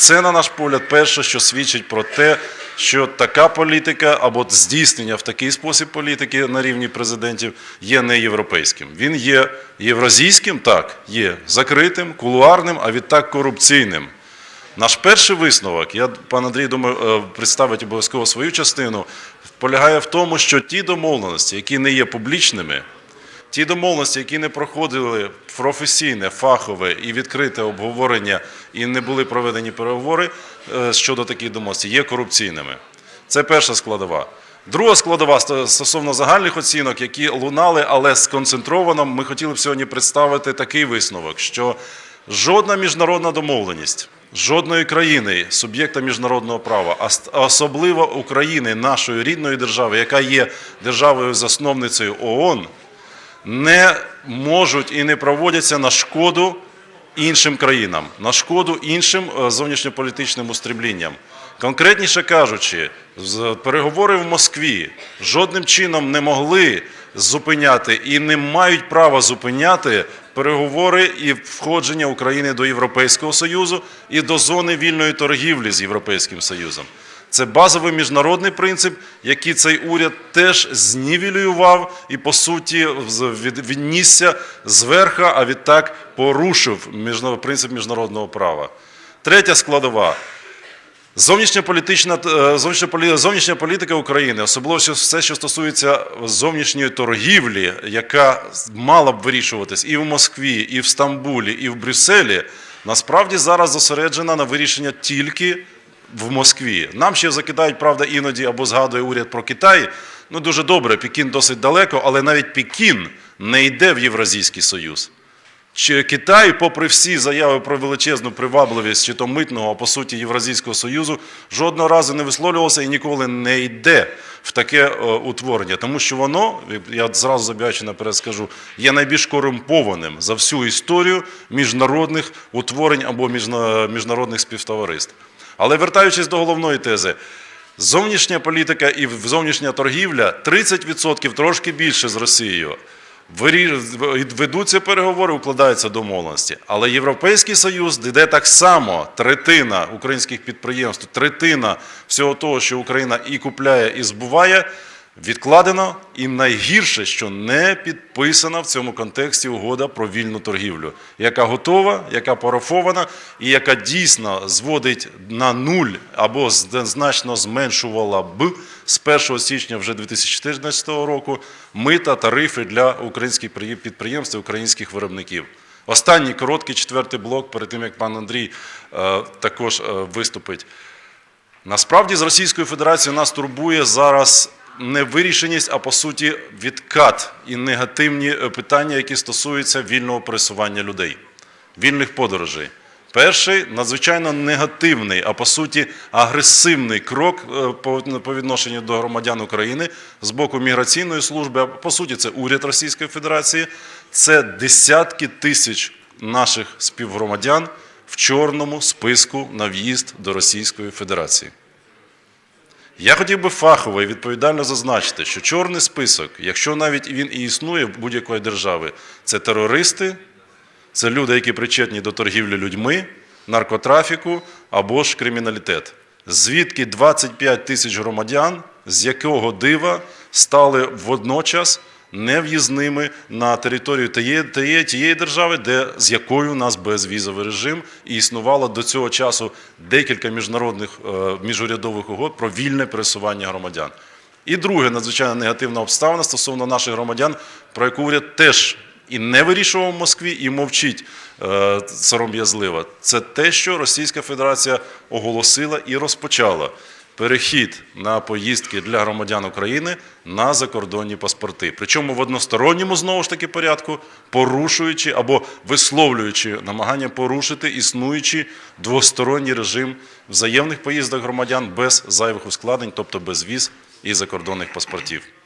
це, на наш погляд, перше, що свідчить про те, що така політика або здійснення в такий спосіб політики на рівні президентів є не європейським. Він є євразійським, так, є закритим, кулуарним, а відтак корупційним. Наш перший висновок, я пан Андрій думаю, е, представить обов'язково свою частину, полягає в тому, що ті домовленості, які не є публічними, ті домовленості, які не проходили професійне, фахове і відкрите обговорення, і не були проведені переговори е, щодо таких домовленостей, є корупційними. Це перша складова. Друга складова стосовно загальних оцінок, які лунали, але сконцентровано, ми хотіли б сьогодні представити такий висновок, що жодна міжнародна домовленість. Жодної країни, суб'єкта міжнародного права, а особливо України, нашої рідної держави, яка є державою-засновницею ООН, не можуть і не проводяться на шкоду іншим країнам, на шкоду іншим е, зовнішньополітичним устремлінням. Конкретніше кажучи, переговори в Москві жодним чином не могли зупиняти і не мають права зупиняти переговори і входження України до Європейського Союзу і до зони вільної торгівлі з Європейським Союзом. Це базовий міжнародний принцип, який цей уряд теж знівелював і, по суті, віднісся зверха, а відтак порушив принцип міжнародного права. Третя складова. Зовнішня політична е, зовнішня, політика України, особливо все, що стосується зовнішньої торгівлі, яка мала б вирішуватись і в Москві, і в Стамбулі, і в Брюсселі, насправді зараз зосереджена на вирішення тільки в Москві. Нам ще закидають, правда, іноді або згадує уряд про Китай. Ну дуже добре, Пекін досить далеко, але навіть Пекін не йде в Євразійський Союз. Чи Китай, попри всі заяви про величезну привабливість чи то митного, а по суті Євразійського Союзу, жодного разу не висловлювався і ніколи не йде в таке е, утворення, тому що воно, я зразу забігаючи наперед скажу, є найбільш корумпованим за всю історію міжнародних утворень або міжнародних співтовариств. Але вертаючись до головної тези, зовнішня політика і зовнішня торгівля 30% трошки більше з Росією. Ведуться переговори, укладаються домовленості. Але Європейський Союз йде так само. Третина українських підприємств, третина всього того, що Україна і купляє, і збуває, відкладено. І найгірше, що не підписана в цьому контексті угода про вільну торгівлю, яка готова, яка парафована і яка дійсно зводить на нуль або значно зменшувала б з 1 січня вже 2014 року мита, тарифи для українських підприємств і українських виробників. Останній короткий четвертий блок, перед тим як пан Андрій е, також е, виступить. Насправді з Російською Федерацією нас турбує зараз не вирішеність, а по суті відкат і негативні е, питання, які стосуються вільного пересування людей, вільних подорожей. Перший надзвичайно негативний, а по суті агресивний крок е, по відношенню до громадян України з боку міграційної служби, а по суті, це уряд Російської Федерації. Це десятки тисяч наших співгромадян в чорному списку на в'їзд до Російської Федерації. Я хотів би фахово і відповідально зазначити, що чорний список, якщо навіть він і існує в будь-якої держави, це терористи, це люди, які причетні до торгівлі людьми, наркотрафіку або ж криміналітет. Звідки 25 тисяч громадян, з якого дива стали водночас нев'їзними на територію тієї, тієї, держави, де, з якою у нас безвізовий режим, і існувало до цього часу декілька міжнародних е, міжурядових угод про вільне пересування громадян. І друге, надзвичайно негативна обставина стосовно наших громадян, про яку уряд теж і не вирішував в Москві, і мовчить е, сором'язливо. Це те, що Російська Федерація оголосила і розпочала перехід на поїздки для громадян України на закордонні паспорти. Причому в односторонньому знову ж таки порядку, порушуючи або висловлюючи намагання порушити існуючий двосторонній режим взаємних поїздок громадян без зайвих ускладнень, тобто без віз і закордонних паспортів.